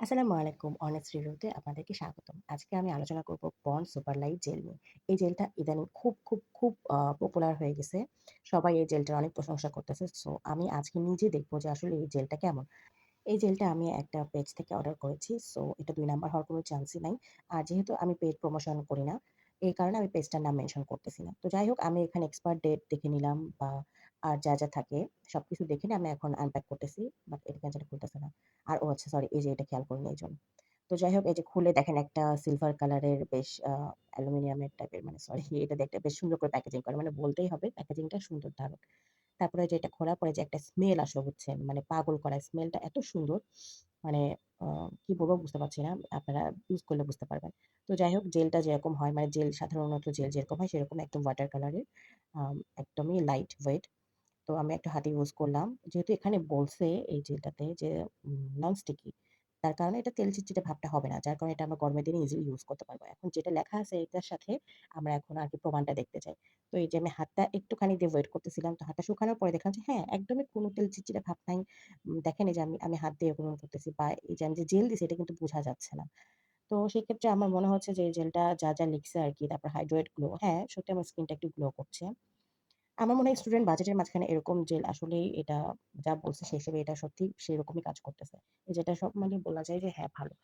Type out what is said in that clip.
আসসালামু আলাইকুম। অনেস্ট রিভিউতে আপনাদেরকে স্বাগতম। আজকে আমি আলোচনা করব বন সুপার লাইট জেল নিয়ে। এই জেলটা ইদানিং খুব, খুব, খুব পপুলার হয়ে গেছে। সবাই এই জেলটার অনেক প্রশংসা করতেছে। সো আমি আজকে নিজে দেখব যে আসলে এই জেলটা কেমন। এই জেলটা আমি একটা পেজ থেকে অর্ডার করেছি। সো এটা দুই নাম্বার হওয়ার কোনো চান্সই নাই। আর যেহেতু আমি পেজ প্রমোশন করি না, এই কারণে আমি পেজটার নাম মেনশন করতেছি না। তো যাই হোক আমি এখানে এক্সপায়ার ডেট দেখে নিলাম বা আর যা, যা থাকে সবকিছু দেখে নিয়ে আমি এখন আনপ্যাক করতেছি। বাট এটা জানি খুলতেছে না। আর ও আচ্ছা সরি এই যে এটা খেয়াল করিনি এইজন্য। তো যাই হোক এই যে খুলে দেখেন একটা সিলভার কালারের বেশ অ্যালুমিনিয়ামের টাইপের মানে সরি এটা দেখতে বেশ সুন্দর করে প্যাকেজিং করে মানে বলতেই হবে প্যাকেজিংটা সুন্দর দারুণ। তারপরে যে এটা খোলার পরে যে একটা স্মেল আসলো বুঝছেন, মানে পাগল করা স্মেলটা এত সুন্দর মানে কি বলব বুঝতে পারছি না। আপনারা ইউজ করলে বুঝতে পারবেন। তো যাই হোক জেলটা যেরকম হয় মানে জেল সাধারণত জেল যেরকম হয়, সেরকম একদম ওয়াটার কালারের একদমই লাইট ওয়েট। তো আমি একটা হাতে ইউজ করলাম। যেহেতু এখানে বলছে এই জেলটাতে যে নন স্টিকি। তার কারণে এটা তেল চিটচিটে ভাবটা হবে না। যার কারণে এটা আমরা গরমের দিনে ইজিলি ইউজ করতে পারব। এখন যেটা লেখা আছে এটার সাথে আমরা এখন আরকি প্রমাণটা দেখতে চাই। তো এই যে আমি হাতটা একটুখানি দিয়ে ওয়েট করতেছিলাম। তো হাতটা শুকানোর পরে দেখলাম যে হ্যাঁ, একদমই কোনো তেল চিটচিটে ভাব নাই। দেখেন এই যে আমি আমি হাত দিয়ে এরকম করতেছি বা এই যে আমি যে জেল দিছি এটা কিন্তু বোঝা যাচ্ছে না। তো সেক্ষেত্রে আমার মনে হচ্ছে যে জেলটা যা, যা লিখছে আরকি তারপর হাইড্রেট গ্লো হ্যাঁ, সত্যি আমার স্কিনটা একটু গ্লো করছে। আমার মনে হয় স্টুডেন্ট বাজেটের মাঝখানে এরকম জেল আসলেই এটা যা বলছে সেই হিসেবে এটা সত্যি সেরকমই কাজ করতেছে। যেটা সব মানে বলা যায় যে হ্যাঁ, ভালো।